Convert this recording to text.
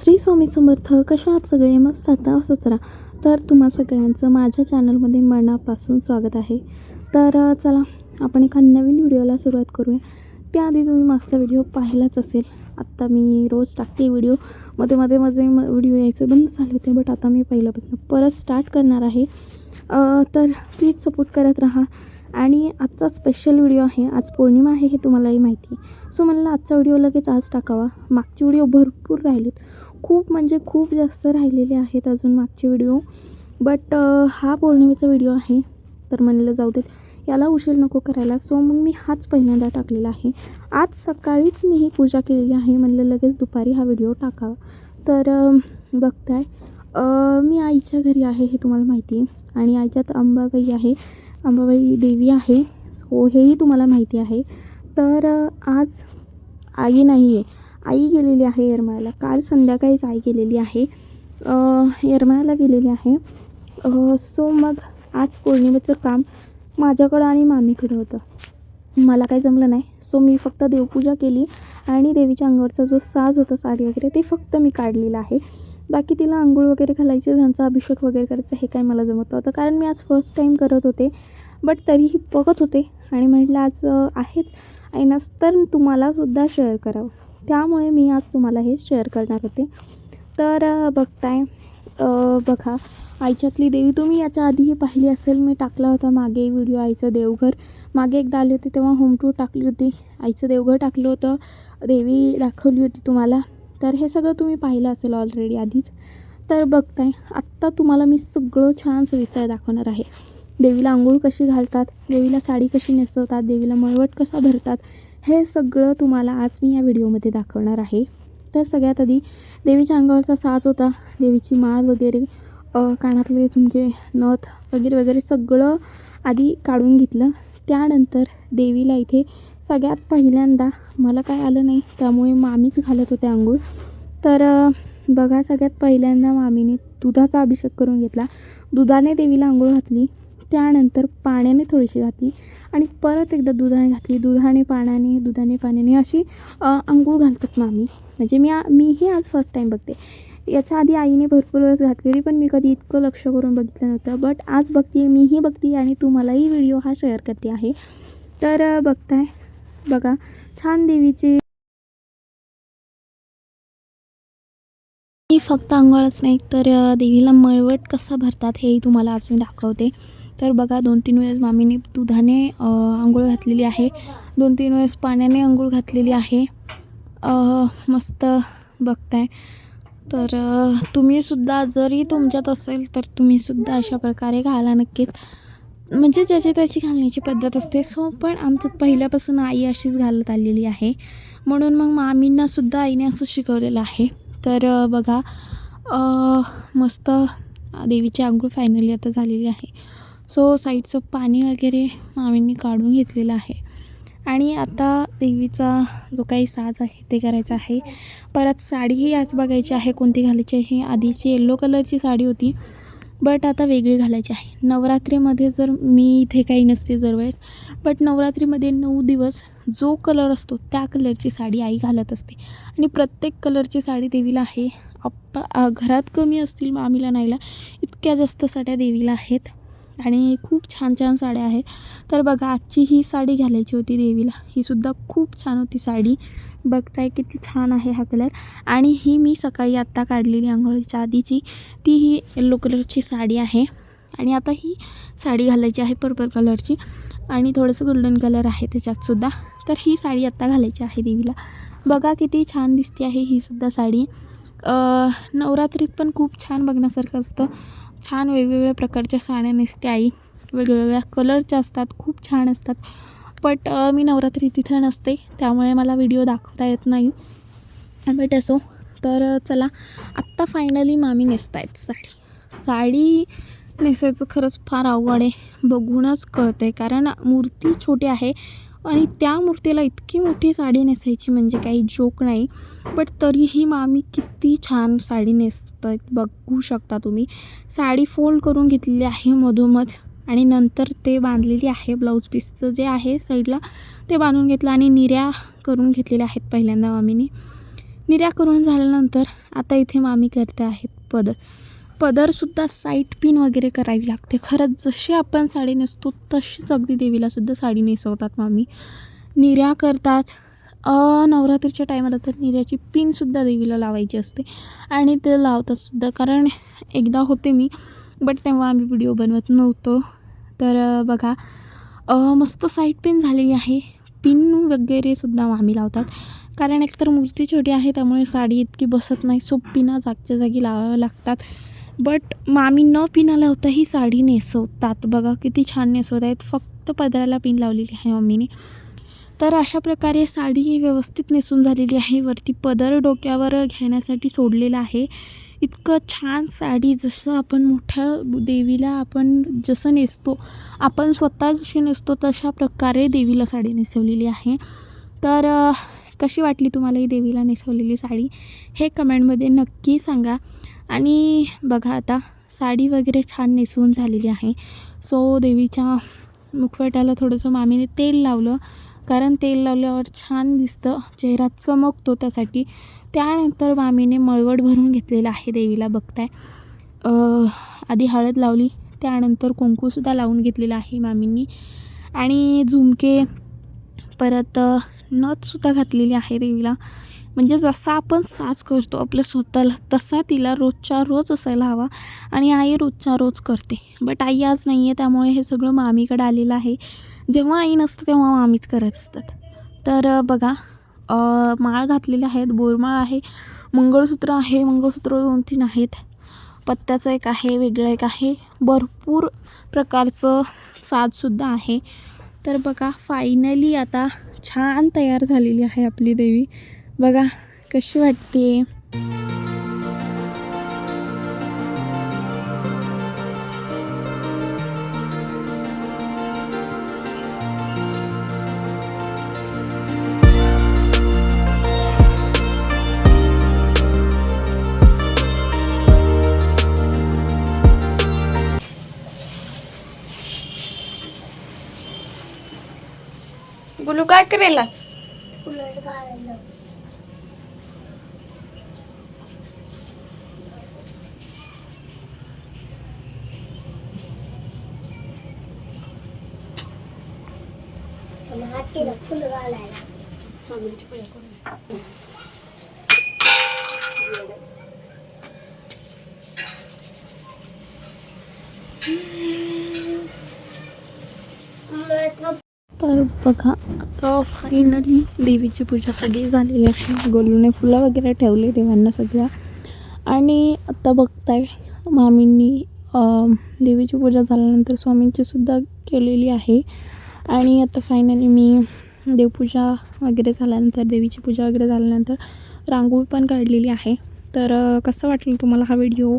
श्री स्वामी समर्थ कशा आहात सगळे मस्त आता? असंच राहा. तर तुम्हा सगळ्यांचं माझ्या चॅनलमध्ये मनापासून स्वागत आहे. तर चला आपण एका नवीन व्हिडिओला सुरुवात करूया. त्याआधी तुम्ही मागचा व्हिडिओ पाहिलाच असेल. आत्ता मी रोज टाकते व्हिडिओ. मध्ये मध्ये माझे व्हिडिओ यायचे बंद झाले होते बट आता मी पहिल्यापासून परत स्टार्ट करणार आहे. तर प्लीज सपोर्ट करत राहा. आणि आजचा स्पेशल व्हिडिओ आहे. आज पौर्णिमा आहे हे तुम्हालाही माहिती आहे. सो म्हणलं आजचा व्हिडिओ लगेच आज टाकावा. मागचे व्हिडिओ भरपूर राहिलेत. खूप म्हणजे खूप जास्त राहिलेले आहेत अजून मागचे व्हिडिओ. बट हा पौर्णिमेचा व्हिडिओ आहे. तर म्हणलं जाऊ देत. याला उशीर नको करायला. सो मग मी हाच पहिल्यांदा टाकलेला आहे. आज सकाळीच मी ही पूजा केलेली आहे. म्हणलं लगेच दुपारी हा व्हिडिओ टाकावा. तर बघताय. मी आईच्या घरी आहे हे तुम्हाला माहिती आहे. आणि आईच्यात अंबाबाई आहे. अंबाबाई देवी आहे. सो हेही तुम्हाला माहिती आहे. तर आज आई नाही आहे आई गेलेली आहे येरमाळ्याला. काल संध्याकाळीच आई गेलेली आहे. येरमाळ्याला गेलेली आहे. सो मग आज पौर्णिमेचं काम माझ्याकडं आणि मामीकडं होतं. मला काही जमलं नाही. सो मी फक्त देवपूजा केली आणि देवीच्या अंगावरचा जो साज होता साडी वगैरे ते फक्त मी काढलेलं आहे. बाकी तिला आंघोळ वगैरे घालायचं त्यांचा अभिषेक वगैरे करायचं हे काय मला जमत नव्हतं. कारण मी आज फर्स्ट टाईम करत होते. बट तरीही बघत होते आणि म्हटलं आज आहेच ऐनास तर तुम्हालासुद्धा शेअर करावं. त्यामुळे मी आज तुम्हाला हे शेअर करणार होते. तर बघताय बघा आईच्यातली देवी तुम्ही याच्या आधीही पाहिली असेल मी टाकला होता मागे व्हिडिओ आईचं देवघर. मागे एकदा आली होती तेव्हा होम टूर टाकली होती. आईचं देवघर टाकलं होतं. देवी दाखवली होती तुम्हाला. तर हे सगळं तुम्ही पाहिलं असेल ऑलरेडी आधीच. तर बघताय आत्ता तुम्हाला मी सगळं छान सविस्तर दाखवणार आहे. देवीला आंघोळ कशी घालतात देवीला साडी कशी नेसवतात देवीला मळवट कसा भरतात हे सगळं तुम्हाला आज मी या व्हिडिओमध्ये दाखवणार आहे. तर सगळ्यात आधी देवीच्या अंगावरचा साज होता देवीची माळ वगैरे कानातले झुमके नथ वगैरे वगैरे सगळं आधी काढून घेतलं. त्यानंतर देवीला इथे सगळ्यात पहिल्यांदा मला काय आलं नाही त्यामुळे मामीच घालत होते आंघोळ. तर बघा सगळ्यात पहिल्यांदा मामीने दुधाचा अभिषेक करून घेतला. दुधाने देवीला आंघोळ घातली. त्यानंतर पाण्याने थोडीशी घातली आणि परत एकदा दुधाने घातली. दुधाने पाण्याने दुधाने पाण्याने अशी आंघोळ घालतात मामी. म्हणजे मी मीही आज फर्स्ट टाईम बघते. याच्या आधी आईने भरपूर वेळेस घातलेली पण मी कधी इतकं लक्ष करून बघितलं नव्हतं. बट आज बघते मीही बघते आणि तुम्हालाही व्हिडिओ हा शेअर करते आहे. तर बघताय. बघा छान देवीची मी फक्त आंघोळच नाही तर देवीला मळवट कसा भरतात हेही तुम्हाला आज मी दाखवते. तर बघा दोन तीन वेळेस मामीने दुधाने आंघोळ घातलेली आहे. दोन तीन वेळेस पाण्याने आंघोळ घातलेली आहे. मस्त बघताय. तर तुम्हीसुद्धा जरी तुमच्यात असेल तर तुम्हीसुद्धा अशा प्रकारे घाला नक्कीच. म्हणजे ज्याची त्याची घालण्याची पद्धत असते सो पण आमच्यात पहिल्यापासून आई अशीच घालत आलेली आहे. म्हणून मग मामींनासुद्धा आईने असं शिकवलेलं आहे. तर बघा मस्त देवीची आंघोळ फायनली आता झालेली आहे. सो साईडचं पाणी वगैरे मामींनी काढून घेतलेलं आहे. आणि आता देवीचा जो काही साज आहे ते करायचं आहे. परत साडीही आज बघायची आहे कोणती घालायची आहे. आधीची येल्लो कलरची साडी होती बट आता वेगळी घालायची आहे. नवरात्रीमध्ये जर मी इथे काही नसते दरवेळेस बट नवरात्रीमध्ये नऊ दिवस जो कलर असतो त्या कलरची साडी आई घालत असते. आणि प्रत्येक कलरची साडी देवीला आहे. आप घरात कमी असतील मामीला नाहीला इतक्या जास्त साड्या देवीला आहेत. आणि खूप छान छान साड्या आहेत. तर बघा आजची ही साडी घालायची होती देवीला. ही सुद्धा खूप छान होती साडी. बघताय किती छान आहे हा कलर. आणि ही मी सकाळी आत्ता काढलेली आंघोळीच्या आधीची. ती ही येल्लो कलरची साडी आहे. आणि आता ही साडी घालायची आहे पर्पल कलरची. आणि थोडंसं गोल्डन कलर आहे त्याच्यातसुद्धा तर ही साडी आत्ता घालायची आहे देवीला. बघा किती छान दिसते आहे ही सुद्धा साडी. नवरात्रीत पण खूप छान बघण्यासारखं असतं. छान वेगवेगळ्या प्रकारच्या साड्या नेसते आई. वेगवेगळ्या कलरच्या असतात खूप छान असतात. बट मी नवरात्री तिथं नसते त्यामुळे मला व्हिडिओ दाखवता येत नाही. बट असो तर चला आत्ता फायनली मामी नेसत आहेत साडी. साडी नेसायचं खरंच फार अवघड आहे. बघूनच कळतं आहे कारण मूर्ती छोटी आहे. आणि त्या मूर्तीला इतकी मोठी साडी नेसायची म्हणजे काही जोक नाही. बट तरीही मामी किती छान साडी नेसत आहेत बघू शकता तुम्ही. साडी फोल्ड करून घेतलेली आहे मधोमध आणि नंतर ते बांधलेली आहे ब्लाऊज पीसचं जे आहे साईडला ते बांधून घेतलं आणि निर्या करून घेतलेल्या आहेत पहिल्यांदा मामीने. निर्या करून झाल्यानंतर आता इथे मामी करते आहेत पदर पदरसुद्धा साईट पिन वगैरे करावी लागते. खरंच जशी आपण साडी नेसतो तशीच अगदी देवीलासुद्धा साडी नेसवतात मामी. निर्या करतात. नवरात्रीच्या टायमाला तर निर्याची पिनसुद्धा देवीला लावायची असते. आणि ते लावतातसुद्धा कारण एकदा होते मी बट तेव्हा आम्ही व्हिडिओ बनवत नव्हतो. तर बघा मस्त साईट पिन झालेली आहे. पिन वगैरे सुद्धा मामी लावतात. कारण एकतर मूर्ती छोटी आहे त्यामुळे साडी इतकी बसत नाही. सो पिना जागच्या जागी लावाव्या लागतात. बट मामी न पिना लावता ही साडी नेसवतात. बघा किती छान नेसवत आहेत फक्त पदराला पिन लावलेली आहे मम्मीने. तर अशा प्रकारे साडी व्यवस्थित नेसून झालेली आहे. वरती पदर डोक्यावर घेण्यासाठी सोडलेलं आहे. इतकं छान साडी जसं आपण मोठ्या देवीला आपण जसं नेसतो आपण स्वतः जशी नेसतो तशा प्रकारे देवीला साडी नेसवलेली आहे. तर कशी वाटली तुम्हाला ही देवीला नेसवलेली साडी? हे कमेंटमध्ये नक्की सांगा. आणि बघा आता साडी वगैरे छान नेसवून झालेली आहे. सो देवीच्या मुखवट्याला थोडंसं मामीने तेल लावलं. कारण तेल लावल्यावर छान दिसतं. चेहरा चमकतो त्यासाठी. त्यानंतर मामीने मळवट भरून घेतलेलं आहे देवीला बघताय. आधी हळद लावली. त्यानंतर कुंकूसुद्धा लावून घेतलेलं आहे मामींनी. आणि झुमके परत नथसुद्धा घातलेली आहे देवीला. म्हणजे जसा आपण साज करतो आपल्या स्वतःला तसा तिला रोजच्या रोज असायला हवा आणि आई रोजच्या रोज करते. बट आई आज नाही आहे त्यामुळे हे सगळं मामीकडे आलेलं आहे. जेव्हा आई नसतं तेव्हा मामीच करत असतात. तर बघा माळ घातलेले आहेत बोरमाळ आहे मंगळसूत्र आहे मंगळसूत्र दोन तीन आहेत. पत्त्याचं एक आहे वेगळं एक आहे. भरपूर प्रकारचं साजसुद्धा आहे. तर बघा फायनली आता छान तयार झालेली आहे आपली देवी. बघा कशी वाटते? गुलू काय करेलास उलट घालायला पण हातीला फुल घालायला. स्वामींची पूजा करून तर बघा आता फायनली देवीची पूजा सगळी झालेली आहे. गोलूने फुलं वगैरे ठेवले देवांना सगळ्या. आणि आता बघताय मामींनी अं, देवीची पूजा झाल्यानंतर स्वामींची सुद्धा केलेली आहे. आणि आता फायनली मी देवपूजा वगैरे झाल्यानंतर देवीची पूजा वगैरे झाल्यानंतर रांगोळी पण काढलेली आहे. तर कसं वाटलं तुम्हाला हा व्हिडिओ